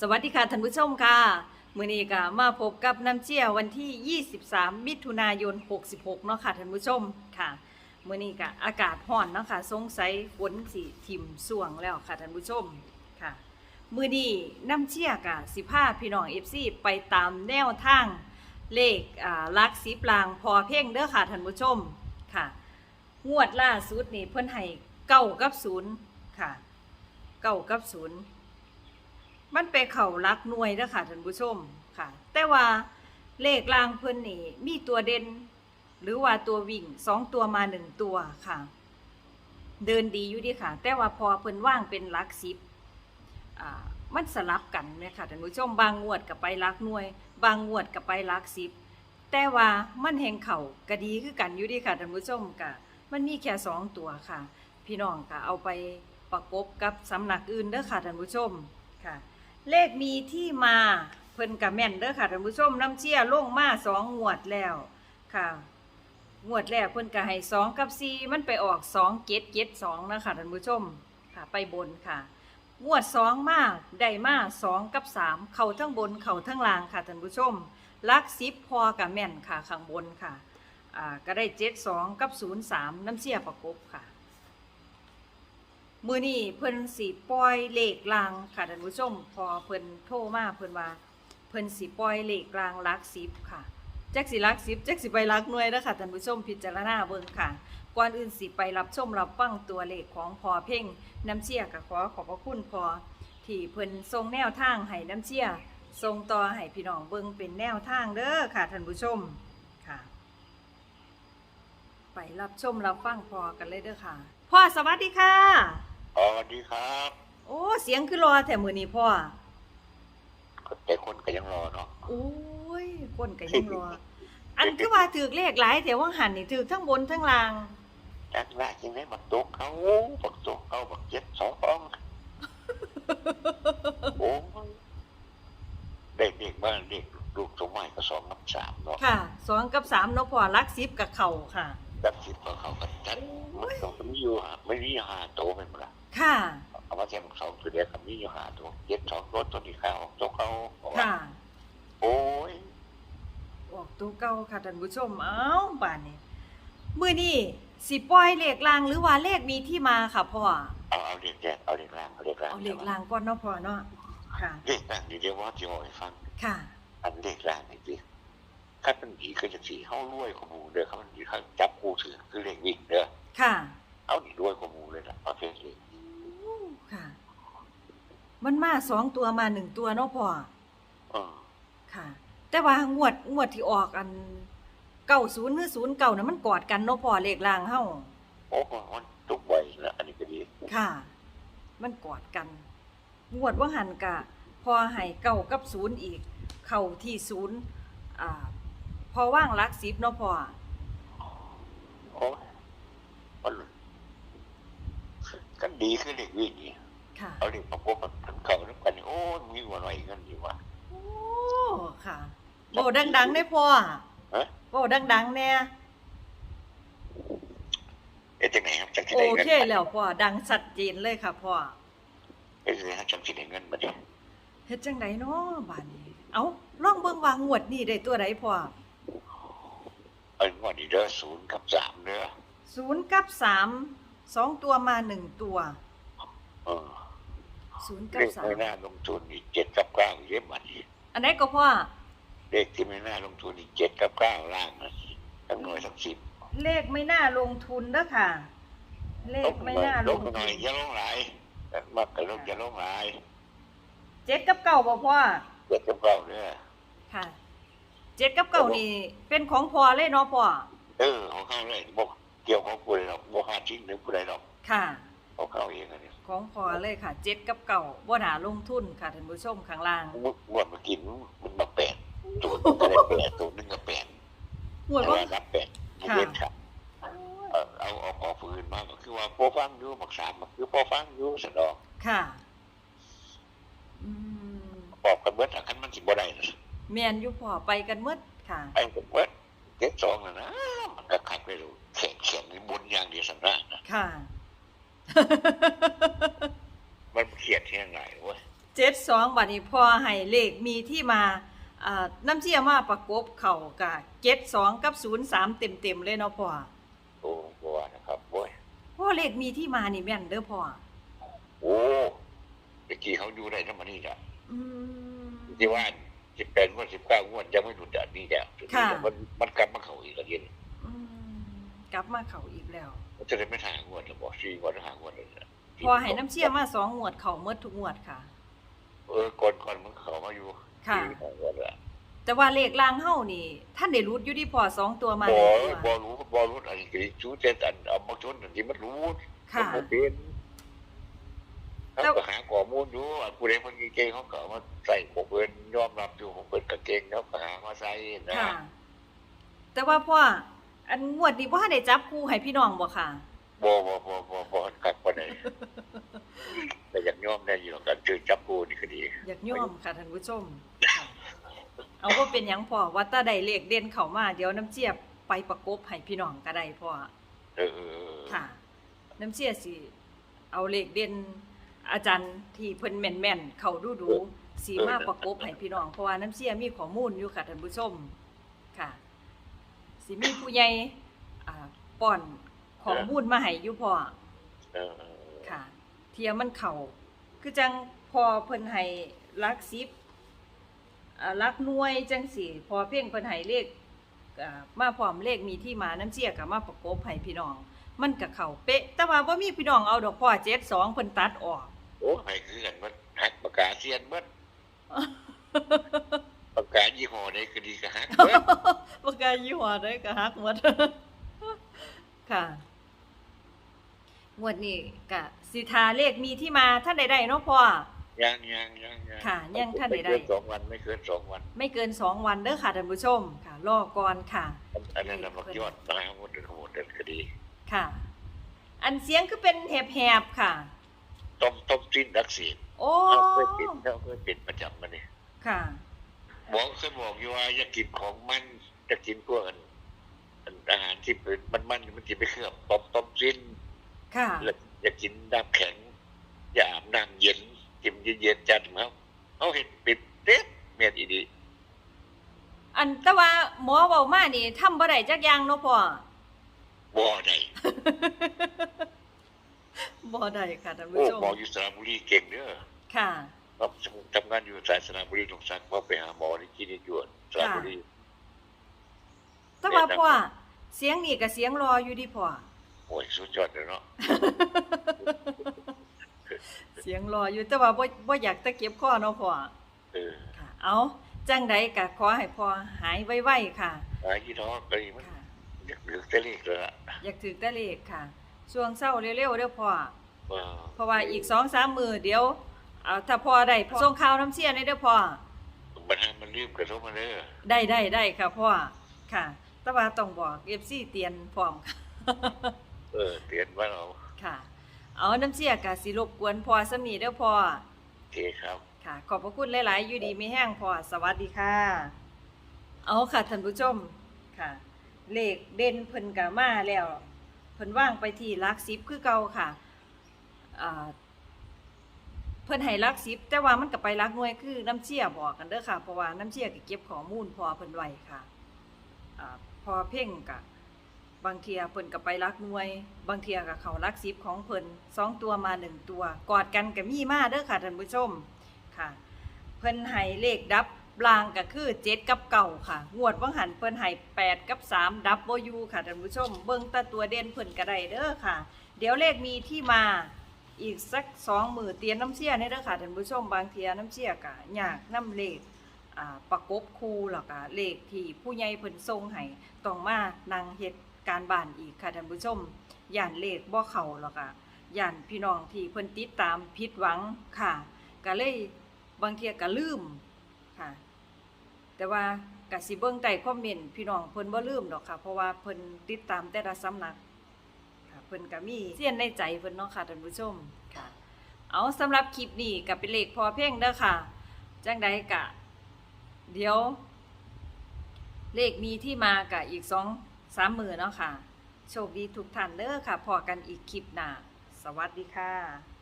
สวัสดีค่ะท่านผู้ชมค่ะ มือนี้ก็มาพบกับน้ำเชี่ยวันที่ 23 มิถุนายน 66 เนาะค่ะท่านผู้ชมค่ะ มือนี้ก็อากาศร้อนเนาะค่ะสงสัยฝนสิทิ่มส่วงแล้วค่ะท่านผู้ชมค่ะ มือนี้น้ำเชี่ยก็สิพาพี่น้อง FC ไปตามแนวทางเลขลักสิบลางพอเพ่งเด้อค่ะท่านผู้ชมค่ะ งวดล่าสุดนี่เพิ่นให้เก้ากับศูนย์ค่ะเก้ากับศูนย์ มันไปเข่ารักหน่วยเด้อค่ะท่านผู้ชมค่ะ แต่ว่าเลขลางเพิ่นนี่มีตัวเด่นหรือว่าตัววิ่งสองตัวมาหนึ่งตัวค่ะ เดินดีอยู่ดีค่ะ แต่ว่าพอเพิ่นว่างเป็นลักสิบอ่ามันสลับกันเนี่ยค่ะท่านผู้ชมบางงวดกับไปลักหน่วย บางงวดกับไปลักสิบแต่ว่ามันแหงเข่าก็ดีคือกันอยู่ดีค่ะท่านผู้ชมกะมันมีแค่สองตัวค่ะ พี่น้องก็เอาไปประกบกับสำนักอื่นเด้อค่ะท่านผู้ชมค่ะ เลขมีที่มาเพิ่นกับแม่นเด้อค่ะท่านผู้ชมน้ำเชี่ยลงมาสองงวดแล้วค่ะงวดแรกเพิ่นก็ให้สองกับสี่มันไปออกสองเจ็ดเจ็ดสองนะคะท่านผู้ชมค่ะ ไปบนค่ะงวดสองมาได้มาสองกับสามเข่าทั้งบนเข่าทั้งล่างค่ะท่านผู้ชมลักซิปพอกับแม่นค่ะข้างบนค่ะอ่าก็ได้เจ็ดสองกับศูนย์สามน้ำเสียประกบค่ะ มือนี้เพิ่นสีปล่อยเลขลางค่ะท่านผู้ชมพอเพิ่นโทรมาเพิ่นว่าเพิ่นสีปล่อยเลขลางลักซิปค่ะแจ็คสีลักซิปแจ็คสีไปลักหน่วยแล้วค่ะท่านผู้ชมพิจารณาเบิ่งค่ะก่อนอื่นสิไปรับชมรับฟังตัวเลขของพอเพ่งน้ำเชี่ยก็ขอขอบพระคุณพอที่เพิ่นทรงแนวทางให้น้ำเชี่ยทรงต่อให้พี่น้องเบิ่งเป็นแนวทางเด้อค่ะท่านผู้ชมค่ะ ไปรับชมรับฟังพอกันเลยเด้อค่ะพ่อสวัสดีค่ะ สวัสดีครับ โอ้เสียงคือรอแต่มือนี้พ่อแต่คนก็ยังรอเนาะโอ้ยคนก็ยังรอ อันคือว่าถือเลขหลายแต่ว่าหันนี่ถือทั้งบนทั้งล่างจักว่าจริงไหมบักตกเขาบักตกเขาบักเจ็ดสองโอ้ยเด็กเด็กบ้านเด็กลูกสมัยก็สองนับสามเนาะค่ะสองกับสามเนาะพ่อรักซิบกับเข่าค่ะดับสิบก็เขาก็จัดมันก็มีอยู่หาไม่มีหาโตเป็นมั้ง ค่ะ เอามาเทียมสองตัวเดียวกับมีอยู่หาตัวเจ็ดสองรถตัวนี้เขาตกเขาบอกว่าค่ะโอ้ยออกตัวเก่าค่ะท่านผู้ชม เอ้าป่านนี้มือนี้สิปล่อยเลขลางหรือว่าเลขมีที่มาค่ะพ่อ เอาเอาเด็กแดงเอาเด็กล่างเอาเด็กล่างเอาเลขลางก่อนเนาะพ่อเนาะ ค่ะเด็กล่างเดี๋ยวว่าจะบอกให้ฟัง ค่ะ อันเด็กแรงนี่สิถ้ามันดีก็จะสีเข้ารวยของหมูเด้อครับมันดีเขาจับกูถือคือเล่งวิ่งเด้อ ค่ะ เอาหนีรวยของหมูเลยนะประเภทนี้ ค่ะ มันมาสองตัวมาหนึ่งตัวเนาะพ่อเออค่ะ แต่ว่างวดงวดที่ออกอันเก้าศูนย์หรือศูนย์เก่านะมันกอดกันเนาะพ่อเลขลางเฮาโอ้โหมันทุกใบนะอันนี้ก็ดีค่ะ มันกอดกัน งวดว่าหันกะ พอให้เก้ากับศูนย์อีก เข้าที่ศูนย์อ่า พอว่างหลักสิบเนาะพ่อ โอ้ยมัน ก็ดีคือเด็กวิ่งนี่ค่ะ เอาเด็กมาพบมันเข่าน้ำกันนี่โอ้ยมีวันไหนกันดีวะโอ้ค่ะโบดังๆได้พ่อฮะโบดังๆแน่เอ๊ะจังไหนครับจังที่โอไหนเงินเคแล้วพ่อดังชัดเจนเลยค่ะพ่อเอ๊ะจังไหนครับจังที่ไหนเงินมาเนี่ยเฮ็ดจังไดเนาะบาดนี้ เอ้าลองเบิ่งว่างวดนี้ได้ตัวใดพ่อเอ้ยวันนี้เด้อศูนย์กับสามเด้อศูนย์กับสาม สองตัวมาหนึ่งตัวเออศูนย์กัเลบขสามไม่น่าลงทุนอีกเจ็ดกับเก้าเย็บมันอีกอันไหนก็พ่อเลขที่ไม่น่าลงทุนอีกเจ็ดกับเก้าล่างนะทั้งหน่วยทั้งสิบเลขไม่น่าลงทุนเด้อค่ะ เลขไม่น่าลลงงทุหน่อยนอย่าลงหลายมากกับลงอย่าลงหลายเจ็ดกับเก้าบ่พ่อเจ็ดกับเก้าเนี่ยค่ะเจ็ดกับเก้านี่เป็นของพ่อเลยเนาะพ่อเออของเขาเลยบอก เกี่ยวของผู้ใดหรอกบอกหาชิ้นหนึ่งผู้ใดหรอกค่ะ ของเขาเองอันนี้ของพ่อเลยค่ะเจ็ดกับเก้าบ่น่าลงทุนค่ะท่านผู้ชมข้างล่างงวดมากินมันมาแปดตัวนึงก็ได้แปดตัวนึงก็แปดงวดแต่ว่าว่า รับแปดผู้เล่นครับเออเอาเอาของฝืนมาก็คือว่าพอฟังอยู่หมักสามมันคือพอฟังอยู่สนองค่ะอืมบอกกันเบิดถ้าคันมันสิบ่ได้นะแม่นอยู่พ่อไปกันหมดค่ะ ไอ้กันเบิดเจ็ดสองนะนะมันก็ขัดไปดู แข็งแข็งในบนอย่างเดียวสันนะค่ะ มันเครียดที่ยังไงเว้ยเจ็ดสองบัดนี้พอให้เลขมีที่มาอ่าน้ำเชี่ยมาประกบเข่ากับเจ็ดสองกับศูนย์สามเต็มเต็มๆเลยเนาะพ่อโอ้บัวนะครับโอ้ยพ่อเลขมีที่มานี่แม่นเด้อพ่อโอ้ตะกี้เขาดูได้ทั้งมันนี่แหละอืมที่ว่าสิบแปดงวดสิบเก้างวดยังไม่หลุดอันนี้แหละค่ะมันมันกลับมาเข้าอีกแล้วเย็นอืม กลับมาเข่าอีกแล้วมันจะได้ไม่ทางงวดแล้วบอกสี่งวดหางวดเลยนะพอให้น้ำเชี่ยมาสองงวดเข่าเมื่อทุกงวดค่ะ เออก่อนก่อนมันเข้ามาอยู่ค่ะสี่หางวดละแต่ว่าเลขล่างเฮ้านี่ ท่านได้รุดอยู่ที่พอสองตัวมาบเลอยตัวบอรู้บอรู้อันนี้คือชูเจนอันเอามาชนอันที่มันรู้ค่ะมันบ่เป็นแล้เขาวก็หาข้อมูลอยู่อะผู้ใดคนเก่งๆเขาก็เอามาใส่ของเพิ่นยอมรับอยู่ของเพิ่นก็เก่งเขาก็หามาใส่นะค่ะแต่ว่าพ่อ อันงวดนี้พ่อได้จับคู่ให้พี่น้องบ่ค่ะบ่บ่บ่บ่บ่กักบ่ได้แต่อยากยอมได้อยู่หรอกการชื่อจับกูนี่ก็ดี อยากย่อมค่ะท่านผู้ชมค่ะเอาว่าเป็นหยังพ่อว่าถ้าได้เลขเด่นเข้ามา เดี๋ยวน้ำเจี๊ยบไปประกบให้พี่น้องก็ได้พ่อเออเออเออค่ะ น้ำเจี๊ยบสิเอาเลขเด่นอาจารย์ที่เพิ่นแม่นๆเข้าดูดูๆสีมาประกบให้พี่น้องเพราะว่าน้ำเจี๊ยบมีข้อมูลอยู่ค่ะท่านผู้ชมค่ะ สิมีผู้ใหญ่อ่าป้อนข้อมูลมาให้อยู่พ่อเออเออค่ะ เทียมันเข่าคือจังพอเพิ่นให้ลักซิบอ่าลักหน่วยจังสี่ พอเพ่งเพิ่นให้เลขอ่ามาพร้อมเลขมีที่มาน้ำเจียกับมาประกบให้พี่น้อง มันก็เข้าเป๊ะ แต่ว่าบ่มีพี่น้องเอาดอกพ่อ72เพิ่นตัดออก โอ้ให้คือกันมันหักปากกาเซียนเบิดปา กกายี่ห้อใดก็ดีก็หักเบิดปากกายี่ห้อใดก็ฮักหมด ค่ะงวดนี้ก็สิทาเลขมีที่มาท่านใดๆเนาะพ่อ ยังยังยังยังค่ะยังท่านใดๆ ไม่เกินสองวันไม่เกินสองวัน ไม่เกินสองวันเด้อค่ะท่านผู้ชมค่ะ รอก่อนค่ะ อันนั้นน่ะมักยอดตายหมดเลยโหดเดินคดี ค่ะ อันเสียงคือเป็นแหบๆค่ะ ต้มต้มจิ้นดักซีนโอ้ เขาเคยปิดเขาเคยปิดประจำมาเนี่ยค่ะ บอกเคยบอกอยู่ว่าอย่ากินของมันจะกินพวกอันอันอาหารที่เป็นมันมันๆมันจะไปเคลือบต้มต้มจิ้นค่ะแล้วอย่ากินน้ำแข็ง อย่าอาบน้ำเย็นกินเย็นๆจัดเขาเขาเห็นปิดเด็ดเมียนอีดีอันแต่ว่าหมอเว้ามานี่ทำบ่ได้จักอย่างเนาะพ่อบ่ได้บ่ได้ค่ะท่านโอ้ผู้ชมหมออยู่สระบุรีเก่งเด้อค่ะ ครับทำงานอยู่สายสระบุรีตรงสักพอไปหาหมอที่คลินิกอยู่สระบุรีแต่ว่าพ่อเสียงนี่ก็เสียงรออยู่ดิพ่อโอ้ยสุดยอดเลยเนาะเสียงรออยู่แต่ว่าบ่บ่อยากตะเก็บข้อเนาะพ่อเออค่ะเอาจังใดก็ขอให้พ่อหายไวๆค่ะหายี่ท้อไปมันค่ะอยากเหลือแต่เลขเลยล่ะอยากถือแต่เลขค่ะช่วงเช้าเร็วๆเด้อพ่อเออเพราะว่าอีกสองสามมือเดี๋ยว เอาถ้าพ่อได้พ่อส่งข่าวน้ำเสียในเด้อพ่อปัญหามันรีบกระทบมาเด้อได้ได้ได้ค่ะพ่อค่ะแต่ว่าต้องบอกเอฟซีเตียนพร้อมค่ะเออเตือนว่าเราค่ะ เอาน้ำเสียกะสิรบกวนพ่อสำนีเด้อพ่อโอเคครับค่ะ ขอบพระคุณหลาย ๆ อยู่ดีไม่แห้งพ่อสวัสดีค่ะ เอาค่ะท่านผู้ชมค่ะ เลขเด่นเพิ่นกะมาแล้วเพิ่นว่างไปที่หลักสิบคือเก่าค่ะอ่า เพิ่นให้ลักสิบแต่ว่ามันก็ไปลักหน่วยคือน้ำเชี่ยบอกกันเด้อค่ะเพราะว่าน้ำเชี่ยก็เก็บข้อมูลพอเพิ่นไว้ค่ะอ่าพอเพ่งกะบางเทียเพิ่นก็ไปลักหน่วย บางเทียก็เขาหลักสิบของเพิ่นสองตัวมาหนึ่งตัว กอดกันก็มีมาเด้อค่ะท่านผู้ชมค่ะ เพิ่นให้เลขดับลางก็คือเจ็ดกับเก่าค่ะ งวดวังหันเพิ่นให้แปดกับสามดับโบยูค่ะท่านผู้ชม เบิ่งตาตัวเด่นเพิ่นก็ได้เด้อค่ะ เดี๋ยวเลขมีที่มา อีกสักสองมือเตียนน้ำเชี่ยนี่เด้อค่ะท่านผู้ชมบางเทียน้ำเชี่ยก็อยากน้ำเลขประกบคูแล้วก็เลขที่ผู้ใหญ่เพิ่นส่งให้ต้องมานั่งเฮ็ดการบ้านอีกค่ะท่านผู้ชมย่านเลขบ่เข้าแล้วก็ย่านพี่น้องที่เพิ่นติดตามผิดหวังค่ะก็เลยบางเทียก็ลืมค่ะ แต่ว่ากะสิเบิ่งใต้คอมเมนต์พี่น้องเพิ่นบ่ลืมดอกค่ะ เพราะว่าเพิ่นติดตามแต่ละสำนัก เพิ่นก็มีเสียนในใจเพิ่นเนาะค่ะท่านผู้ชมค่ะ เอาสำหรับคลิปนี้ก็เป็นเลขพอเพียงเด้อค่ะจังใดกะ เดี๋ยว เลขมีที่มากะอีกสองสามมือเนาะค่ะ โชคดีทุกท่านเด้อค่ะ พอกันอีกคลิปหน้า สวัสดีค่ะ